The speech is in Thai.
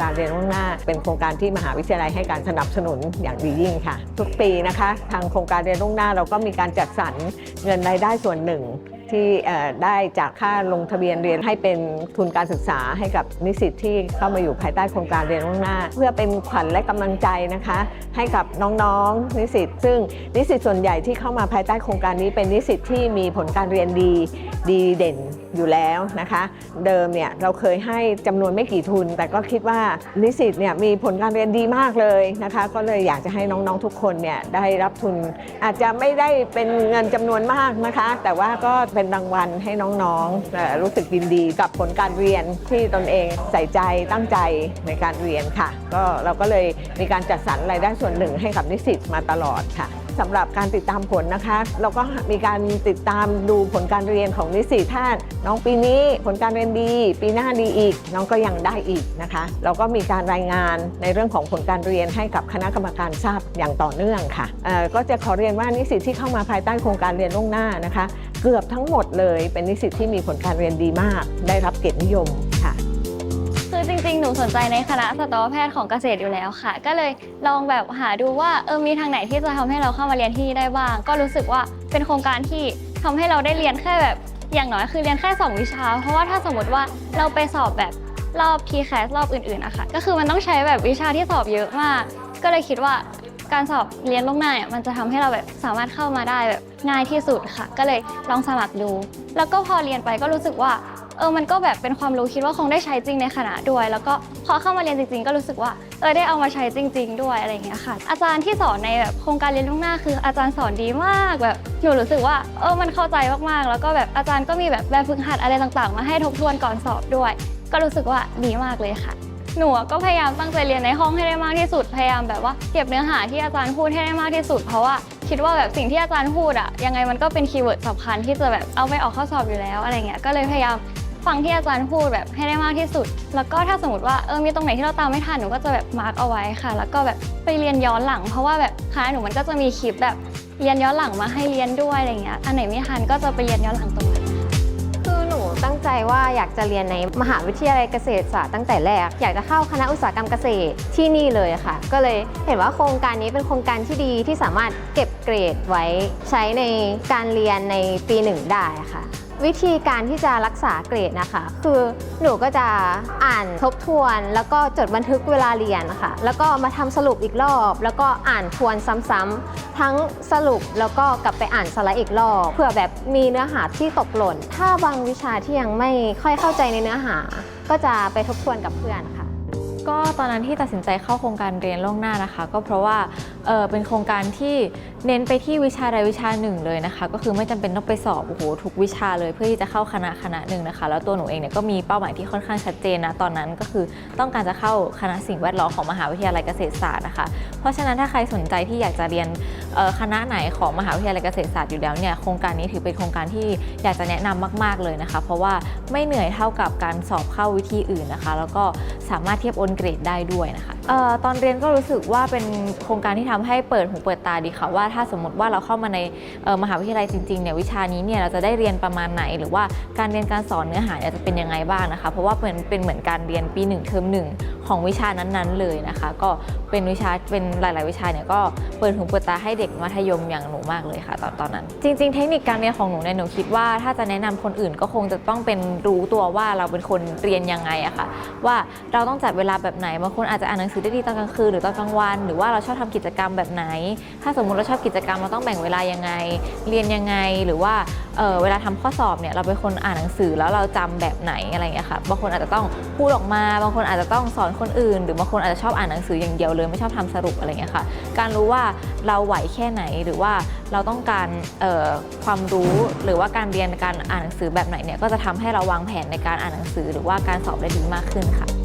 การเรียนล่วงหน้า เป็นโครงการที่มหาวิทยาลัยให้การสนับสนุนอย่างดียิ่งค่ะ ทุกปีนะคะ ทางโครงการเรียนล่วงหน้าเราก็มีการจัดสรรเงินรายได้ส่วนหนึ่ง ที่ได้จากค่าลงทะเบียนเรียนให้เป็นทุนการศึกษาให้กับนิสิตที่เข้ามาอยู่ภายใต้โครงการเรียนล่วงหน้า เพื่อเป็นขวัญและกำลังใจนะคะ ให้กับน้องๆนิสิตซึ่งนิสิตส่วนใหญ่ที่เข้ามาภายใต้โครงการนี้เป็นนิสิตที่มีผลการเรียนดีดีเด่นอยู่แล้วนะคะ เดิมเนี่ยเราเคยให้จำนวนไม่กี่ทุน แต่ก็คิดว่านิสิตเนี่ยมีผลการเรียนดีมากเลยนะคะ ก็เลยอยากจะให้น้องๆทุกคนเนี่ยได้รับทุน อาจจะไม่ได้เป็นเงินจำนวนมากนะคะ แต่ว่าก็เป็น็นรางวัลให้น้องๆเอ่รู้สึกยินดีกับผลการเรียนที่ตนเองใส่ใจตั้งใจในการเรียนค่ะ ก็เราก็เลยมีการจัดสรรรายได้ส่วนหนึ่งให้กับนิสิตมาตลอดค่ะ สำหรับการติดตามผลนะคะเราก็มีการติดตามดูผลการเรียนของนิสิตถ้านน้องปีนี้ผลการเรียนดี ปีหน้าดีอีก น้องก็ยังได้อีกนะคะเราก็มีการรายงานในเรื่องของผลการเรียนให้กับคณะกรรมการทราบอย่างต่อเนื่องค่ะก็จะขอเรียนว่านิสิตที่เข้ามาภายใต้โครงการเรียนล่วงหน้านะคะ เกือบทั้งหมดเลยเป็นนิสิตที่มีผลการเรียนดีมาก ได้รับเกียรตินิยม คือจริงๆ หนูสนใจในคณะสัตวแพทย์ของเกษตรอยู่แล้วค่ะ ก็เลยลองแบบหาดูว่าเออมีทางไหนที่จะทำให้เราเข้ามาเรียนที่นี่ได้บ้าง ก็รู้สึกว่าเป็นโครงการที่ทำให้เราได้เรียนแค่แบบอย่างน้อยคือเรียนแค่ 2 วิชา เพราะว่าถ้าสมมติว่าเราไปสอบแบบรอบ p c a s รอบอื่นๆนะคะก็คือมันต้องใช้แบบวิชาที่สอบเยอะมาก ก็เลยคิดว่าการสอบเรียนล่วงหน้าเนี่ยมันจะทำให้เราแบบสามารถเข้ามาได้แบบง่ายที่สุดค่ะ ก็เลยลองสมัครดู แล้วก็พอเรียนไปก็รู้สึกว่า เออมันก็แบบเป็นความรู้คิดว่าคงได้ใช้จริงในคณะด้วย แล้วก็พอเข้ามาเรียนจริง ๆ ก็รู้สึกว่าเออได้เอามาใช้จริง ๆ ด้วยอะไรอย่างเงี้ยค่ะ อาจารย์ที่สอนในแบบโครงการเรียนล่วงหน้าคืออาจารย์สอนดีมากแบบหนูรู้สึกว่าเออมันเข้าใจมากๆ แล้วก็แบบอาจารย์ก็มีแบบแบบฝึกหัดอะไรต่างๆ มาให้ทบทวนก่อนสอบด้วย ก็รู้สึกว่าดีมากเลยค่ะหนูก็พยายามตั้งใจเรียนในห้องให้ได้มากที่สุด พยายามแบบว่าเก็บเนื้อหาที่อาจารย์พูดให้ได้มากที่สุด เพราะว่าคิดว่าแบบสิ่งที่อาจารย์พูดอะยังไงมันก็เป็นคีย์เวิร์ดสำคัญที่จะแบบเอาไปออกข้อสอบอยู่แล้วอะไรเงี้ย ก็เลยพยายาม ฟังที่อาจารย์พูดแบบให้ได้มากที่สุด แล้วก็ถ้าสมมติว่าเออมีตรงไหนที่เราตามไม่ทันหนูก็จะแบบมาร์กเอาไว้ค่ะ แล้วก็แบบไปเรียนย้อนหลัง เพราะว่าแบบคณะหนูมันก็จะมีคลิปแบบเรียนย้อนหลังมาให้เรียนด้วยอะไรเงี้ย อันไหนไม่ทันก็จะไปเรียนย้อนหลังตรงนั้นคือหนูตั้งใจว่าอยากจะเรียนในมหาวิทยาลัยเกษตรศาสตร์ตั้งแต่แรก อยากจะเข้าคณะอุตสาหกรรมเกษตรที่นี่เลยค่ะ ก็เลยเห็นว่าโครงการนี้เป็นโครงการที่ดีที่สามารถเก็บเกรดไว้ใช้ในการเรียนในปีหนึ่งได้ค่ะ วิธีการที่จะรักษาเกรดนะคะ คือหนูก็จะอ่านทบทวน แล้วก็จดบันทึกเวลาเรียนค่ะ แล้วก็มาทำสรุปอีกรอบ แล้วก็อ่านทวนซ้ำๆทั้งสรุปแล้วก็กลับไปอ่านสไลด์อีกรอบเผื่อแบบมีเนื้อหาที่ตกหล่น ถ้าบางวิชาที่ยังไม่ค่อยเข้าใจในเนื้อหา ก็จะไปทบทวนกับเพื่อนค่ะก็ตอนนั้นที่ตัดสินใจเข้าโครงการเรียนล่วงหน้านะคะ ก็เพราะว่าเออเป็นโครงการที่เน้นไปที่วิชาใดวิชาหนึ่งเลยนะคะ ก็คือไม่จำเป็นต้องไปสอบโอ้โหทุกวิชาเลยเพื่อที่จะเข้าคณะคณะหนึ่งนะคะ แล้วตัวหนูเองเนี่ยก็มีเป้าหมายที่ค่อนข้างชัดเจนนะตอนนั้นก็คือต้องการจะเข้าคณะสิ่งแวดล้อมของมหาวิทยาลัยเกษตรศาสตร์นะคะ เพราะฉะนั้นถ้าใครสนใจที่อยากจะเรียนคณะไหนของมหาวิทยาลัยเกษตรศาสตร์อยู่แล้วเนี่ยโครงการนี้ถือเป็นโครงการที่อยากจะแนะนำมาก ๆเลยนะคะ เพราะว่าไม่เหนื่อยเท่ากับการสอบเข้าวิธีอื่นนะคะ แล้วก็สามารถเทียบโอนเกรดได้ด้วยนะคะออตอนเรียนก็รู้สึกว่าเป็นโครงการที่ทำให้เปิดหูเปิดตาดีค่ะว่าถ้าสมมติว่าเราเข้ามาในมหาวิทยาลัยจริงๆเนี่ยวิชานี้เนี่ยเราจะได้เรียนประมาณไหน หรือว่าการเรียนการสอนเนื้อหาจะเป็นยังไงบ้างนะคะ เพราะว่าเป็นเป็นเหมือนการเรียนปี1เทอมหนึ่งของวิชานั้นๆเลยนะคะ ก็เป็นวิชาเป็นหลาย ๆ วิชาเนี่ยก็เปิดหูเปิดตาให้เด็กมัธยมอย่างหนูมากเลยค่ะ ตอนตอนนั้น จริง ๆ เทคนิคการเรียนของหนูเนี่ยหนูคิดว่าถ้าจะแนะนำคนอื่นก็คงจะต้องเป็นรู้ตัวว่าเราเป็นคนเรียนยังไงอะค่ะ ว่าเราต้องจัดเวลาแบบไหนบางคนอาจจะอ่านหนังสือได้ดีตอนกลางคืนหรือตอนกลางวัน หรือว่าเราชอบทำกิจกรรมแบบไหน ถ้าสมมุติเราชอบกิจกรรมเราต้องแบ่งเวลายังไง เรียนยังไงหรือว่าเออเวลาทำข้อสอบเนี่ยเราเป็นคนอ่านหนังสือแล้วเราจำแบบไหนอะไรอย่างเงี้ยค่ะบางคนอาจจะต้องพูดออกมา บางคนอาจจะต้องสอนคนอื่น หรือบางคนอาจจะชอบอ่านหนังสืออย่างเดียวเลยไม่ชอบทำสรุปอะไรเงี้ยค่ะ การรู้ว่าเราไหวแค่ไหนหรือว่าเราต้องการเออความรู้หรือว่าการเรียนการอ่านหนังสือแบบไหนเนี่ยก็จะทำให้เราวางแผนในการอ่านหนังสือ หรือว่าการสอบได้ดีมากขึ้นค่ะ